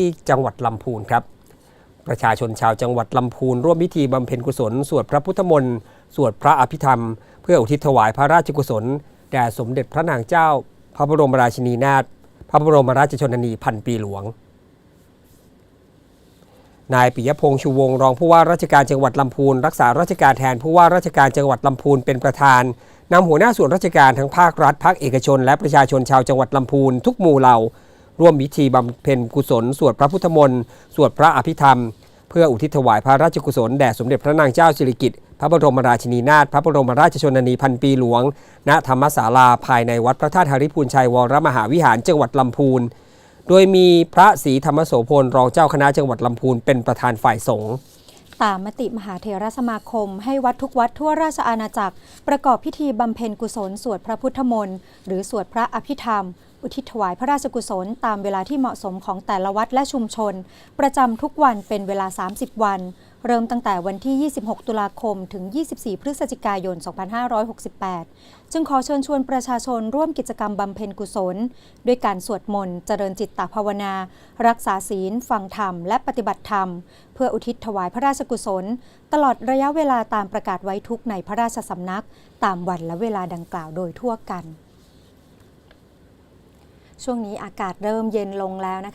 ที่จังหวัดลำพูนครับ ประชาชนชาวจังหวัดลำพูน ร่วมพิธีบำเพ็ญกุศล สวดพระพุทธมนต์สวดพระอภิธรรม เพื่ออุทิศถวายพระราชกุศล แด่สมเด็จพระนางเจ้า พระบรมราชินีนาถพระบรมราชชนนีพันปีหลวง นายปิยพงษ์ชูวงศ์รองผู้ว่าราชการจังหวัดลำพูน รักษาราชการแทนผู้ว่าราชการจังหวัดลำพูนเป็นประธานนำหัวหน้าส่วนราชการทั้งภาครัฐภาคเอกชน และประชาชนชาวจังหวัดลำพูนทุกหมู่เหล่า ร่วมพิธีบำเพ็ญกุศล สวดพระพุทธมนต์ สวดพระอภิธรรม เพื่ออุทิศถวายพระราชกุศลแด่สมเด็จพระนางเจ้าสิริกิติ์พระบรมราชินีนาถพระบรมราชชนนีพันปีหลวง ณธรรมศาลาภายในวัดพระธาตุหริพูนชัยวรมหาวิหารจังหวัดลำพูน โดยมีพระศรีธรรมโสพลรองเจ้าคณะจังหวัดลำพูนเป็นประธานฝ่ายสงฆ์ตามมติมหาเถรสมาคม ให้วัดทุกวัดทั่วราชอาณาจักร ประกอบพิธีบำเพ็ญกุศลสวดพระพุทธมนต์หรือสวดพระอภิธรรม อุทิศถวายพระราชกุศลตามเวลาที่เหมาะสมของแต่ละวัดและชุมชน ประจำทุกวันเป็นเวลา 30 วัน เริ่มตั้งแต่วันที่ 26 ตุลาคม ถึง 24 พฤศจิกายน 2568 จึงขอเชิญชวนประชาชนร่วมกิจกรรมบำเพ็ญกุศล ด้วยการสวดมนต์ เจริญจิตตภาวนา รักษาศีล ฟังธรรม และปฏิบัติธรรม เพื่ออุทิศถวายพระราชกุศล ตลอดระยะเวลาตามประกาศไว้ทุกในพระราชสำนัก ตามวันและเวลาดังกล่าวโดยทั่วกัน ช่วงนี้อากาศเริ่มเย็นลงแล้วนะ